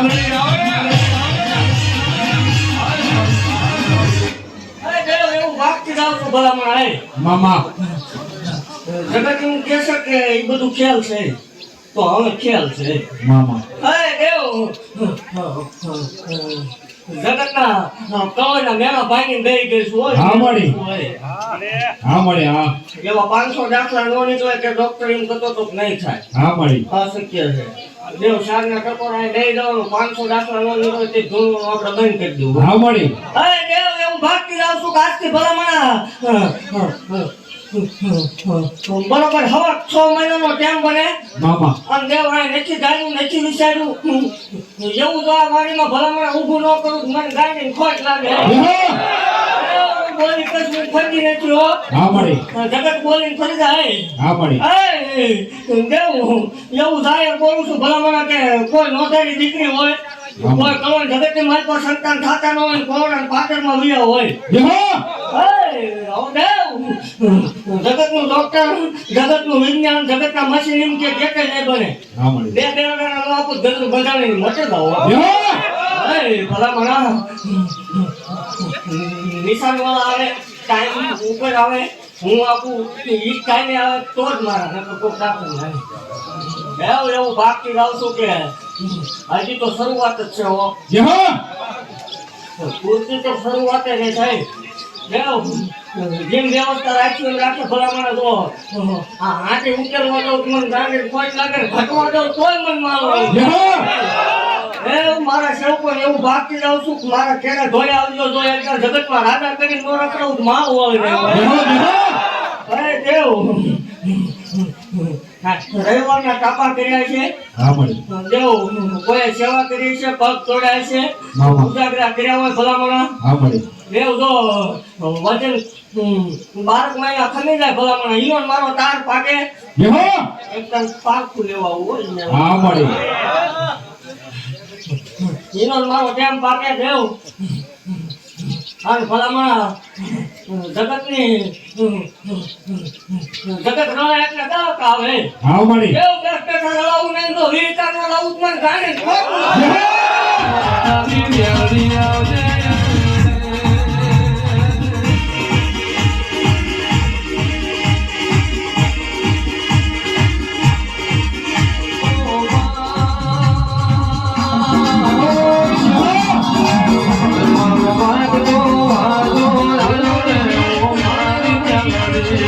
છું મામા. જગત એવું કહેશે કે એ બધું ખ્યાલ છે. તો હવે ખ્યાલ છે. મામા. દેવ જગતના કવળના મેળા ભાંગીને દઈ ગઈ હોય હા, મળી. હા હા એવા પાંચસો દાખલા નો નીકળે કે ડોક્ટર એમ કહેતો તો નહીં થાય હા મળી અશક્ય છે દેવ સારના ટકોરા દઈ દઉં પાંચસો દાખલા નો તે ધૂળનું આપણે બંધ કરી દઉં હા મળી અરે દેવ એવું ભાગતી જાવ છું કે ભલામણા બરોબર છ મહિનાનો ટાઈમ બને. અને દેવ નથી ગાયું નથી વિચાર્યું. એવું તો આ વાડીમાં ભલામણા ઊભું ન કરું મને ગાડીને ખોટ લાગે. બોલી કશું ફરી નથી હો. જગત ફરી જાય. દેવું એવું થાય બોલું છું ભલામણા કે કોઈ નોંધાયેલી દીકરી હોય કોઈ કરોડ જગતની મારી પાસે સંતાન થતા ન હોય કોરોના પાટણમાં વિયા હોય. હવે જગતનું ડોક્ટર જગતનું વિજ્ઞાન જગતના મશીન એમ કે જે કઈ નહીં બને બે બે વગર આપું ગજર બંધાણીને મટે દો ભલા એ નિશાન વાળા આવે ટાઈમ ઉપર આવે હું આપું ઈ ટાઈમે આવે તો જ મારા નકર કોક દાખલ નહીં એવું એવું ભાગતી જાઉં છું કે હજી તો શરૂઆત જ છે હો. પૂરતી તો શરૂઆત જ થાય દેવ જેમ વ્યવસ્થા રાખી એમ રાખો થોડા માણસ ઓહો. આ હાથે ઉકેલવા દઉં મને ગાંડી ખોટ લાગે ઘટવા દઉં તોય મન મારો એ મારા સેવકો એવું ભાગતી જાઉં છું મારા કેને ધોઈ આવજો જો એકદમ જગતમાં રાજા કરીને નો રખડવું માવ હોય અરે દેવ. હા, રવિવારના કાપા કર્યા છે. દેવ કોઈ સેવા કરી છે પગ તોડાય છે. ઉજાગરા કર્યા હોય ભલામણા. હા મળી તો વજન બારક મહિના ખમી જાય ભલામણા. મારો તાર પાકે. હા એકદમ પાકું લેવા હોય હા મળી. ઈનો મારો ટેમ પાકે દેવ અને ભલામણા જગતની જગત રળે એટલે દાવક આવે હા મળી. દેવ પેઠા રળાવું નહીં તો વીરતા નો મને ગાંડી ખોટું